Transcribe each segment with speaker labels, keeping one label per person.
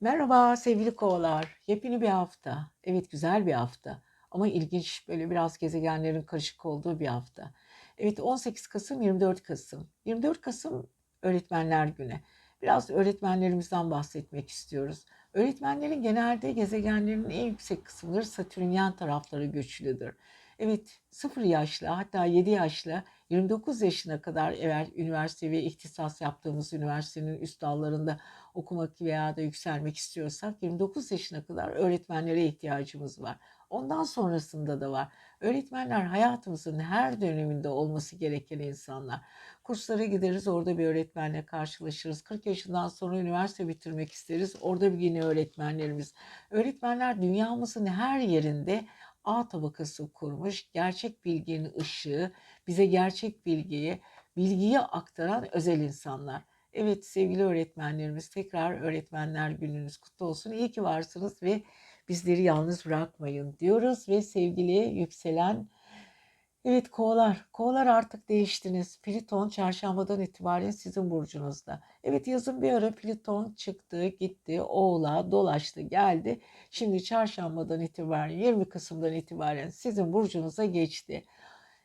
Speaker 1: Merhaba sevgili kovalar. Yepyeni bir hafta. Evet güzel bir hafta. Ama ilginç böyle biraz gezegenlerin karışık olduğu bir hafta. Evet 18 Kasım 24 Kasım. 24 Kasım Öğretmenler Günü. Biraz öğretmenlerimizden bahsetmek istiyoruz. Öğretmenlerin genelde gezegenlerin en yüksek kısımları Satürnyen tarafları güçlüdür. Evet 0 yaşla hatta 7 yaşla 29 yaşına kadar eğer üniversite ve ihtisas yaptığımız üniversitenin üst dallarında okumak veya da yükselmek istiyorsak 29 yaşına kadar öğretmenlere ihtiyacımız var. Ondan sonrasında da var. Öğretmenler hayatımızın her döneminde olması gereken insanlar. Kurslara gideriz, orada bir öğretmenle karşılaşırız. 40 yaşından sonra üniversite bitirmek isteriz. Orada bir yine öğretmenlerimiz. Öğretmenler dünyamızın her yerinde A tabakası kurmuş, gerçek bilginin ışığı, bize gerçek bilgiyi, bilgiyi aktaran özel insanlar. Evet sevgili öğretmenlerimiz tekrar öğretmenler gününüz kutlu olsun. İyi ki varsınız ve bizleri yalnız bırakmayın diyoruz ve sevgili yükselen Evet kovalar, kovalar artık değiştiniz. Plüton çarşambadan itibaren sizin burcunuzda. Evet yazın bir ara Plüton çıktı, gitti, oğla dolaştı, geldi. Şimdi çarşambadan itibaren 20 Kasım'dan itibaren sizin burcunuza geçti.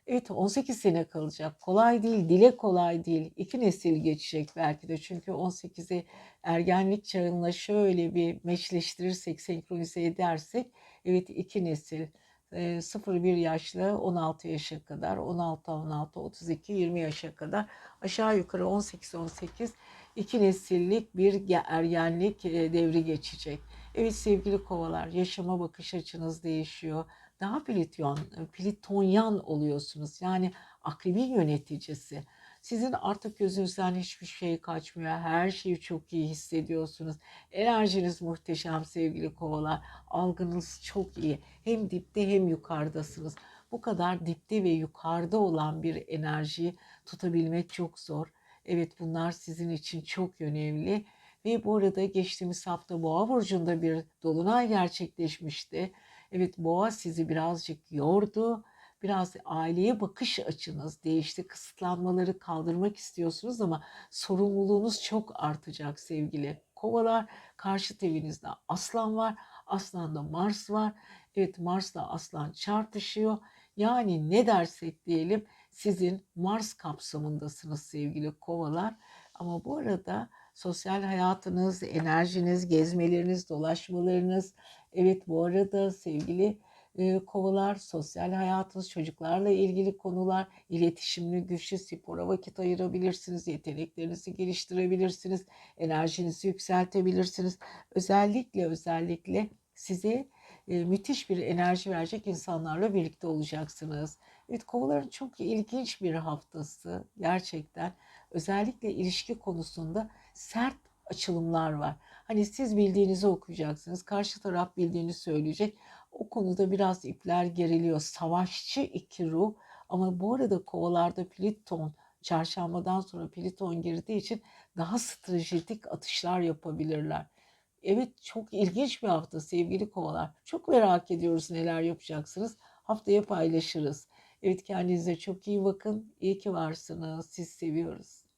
Speaker 1: Evet 18 sene kalacak. Kolay değil, dile kolay değil. İki nesil geçecek belki de. Çünkü 18'i ergenlik çağınla şöyle bir meşleştirirsek, senkronize edersek evet iki nesil. 0-1 yaşlı 16 yaşa kadar, 16-16, 32-20 yaşa kadar aşağı yukarı 18-18 iki nesillik bir ergenlik devri geçecek. Evet sevgili kovalar yaşama bakış açınız değişiyor daha Pliton, Plitonyan oluyorsunuz. Yani akrebin yöneticisi. Sizin artık gözünüzden hiçbir şey kaçmıyor. Her şeyi çok iyi hissediyorsunuz. Enerjiniz muhteşem sevgili kovalar. Algınız çok iyi. Hem dipte hem yukarıdasınız. Bu kadar dipte ve yukarıda olan bir enerjiyi tutabilmek çok zor. Evet bunlar sizin için çok önemli. Ve bu arada geçtiğimiz hafta Boğa burcunda bir dolunay gerçekleşmişti. Evet boğa sizi birazcık yordu. Biraz aileye bakış açınız değişti. Kısıtlanmaları kaldırmak istiyorsunuz ama sorumluluğunuz çok artacak sevgili kovalar. Karşı evinizde aslan var. Aslanda Mars var. Evet Mars'la aslan çarpışıyor. Yani ne dersek diyelim sizin Mars kapsamındasınız sevgili kovalar. Ama bu arada sosyal hayatınız, enerjiniz, gezmeleriniz, dolaşmalarınız, Evet bu arada sevgili e, kovalar, sosyal hayatınız, çocuklarla ilgili konular, iletişimli, güçlü spora vakit ayırabilirsiniz, yeteneklerinizi geliştirebilirsiniz, enerjinizi yükseltebilirsiniz. Özellikle özellikle size e, müthiş bir enerji verecek insanlarla birlikte olacaksınız. Evet kovaların çok ilginç bir haftası gerçekten. Özellikle ilişki konusunda sert açılımlar var. Hani siz bildiğinizi okuyacaksınız. Karşı taraf bildiğini söyleyecek. O konuda biraz ipler geriliyor. Savaşçı iki ruh. Ama bu arada kovalarda Pliton çarşambadan sonra Pliton girdiği için daha stratejik atışlar yapabilirler. Evet çok ilginç bir hafta sevgili kovalar. Çok merak ediyoruz neler yapacaksınız. Haftaya paylaşırız. Evet kendinize çok iyi bakın. İyi ki varsınız. Siz seviyoruz.